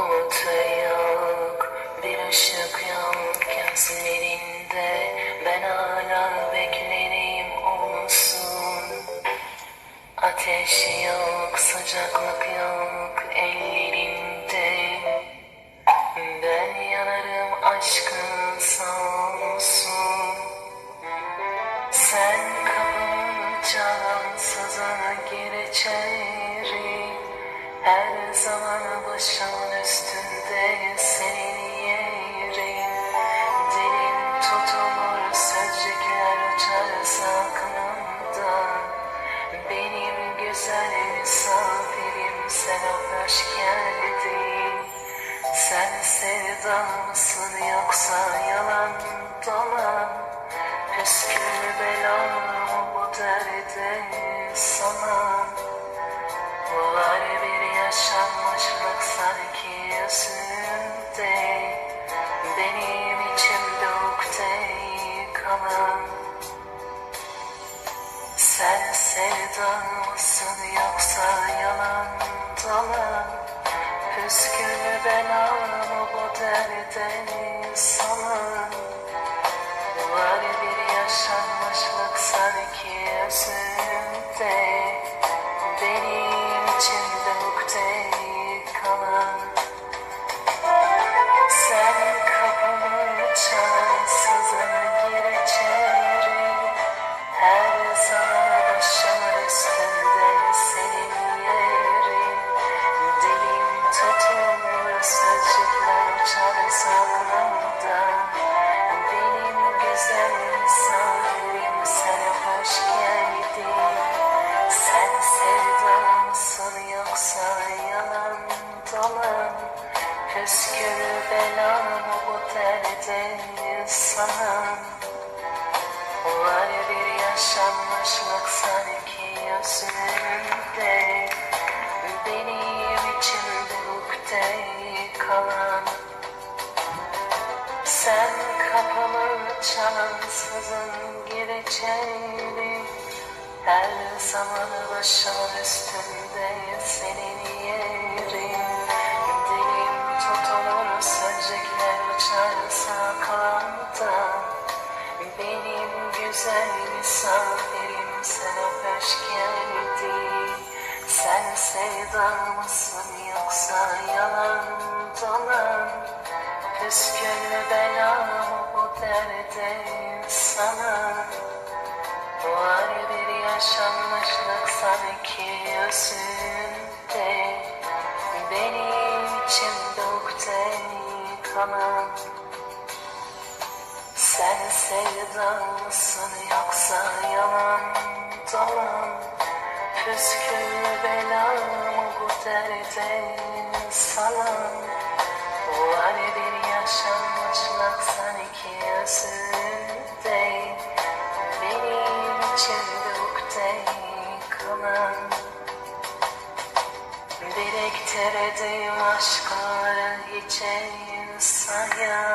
umut yok Bir ışık yok gözlerinde. Ben hala beklerim olsun. Ateş yok, sıcaklık yok ellerinde. Ben yanarım aşkın sağ olsun Sen kapımı çalansızına Her zaman başımın üstünde senin yerin. Dilim tutulur sözcükler uçarsa aklımdan Benim güzel misafirim sen hoş geldin. Sen sevda mısın yoksa yalan dolan? Püskül belamı bu derde sana yaşanmışlık sanki yüzünde. Benim içimde ukde kalan Sen sevdan mısın yoksa yalan dolan? Püskül belamı bu derde salan Var bir yaşanmışlık sanki yüzünde. Benim içimde Püskül belamı bu derde sana. Var bir yaşanmışlık sanki yüzünde Benim içimde ukde kalan. Sen kapımı çalansızın gir içeri Her zaman başımın üstünde senin yerin güzel misafirim sen hoş geldin Sen sevda mısın yoksa yalan dolan? Püskül belamı bu derde sana? Var bir yaşanmışlık sanki yüzünde Benim içimde ukde kalan Sen sevda mısın yoksa yalan dolan. Püskül belamı bu derde salan? Var bir yaşanmışlık sanki yüzünde Benim içimde ukde kalan Biriktirdiğim aşkları hiçe sayan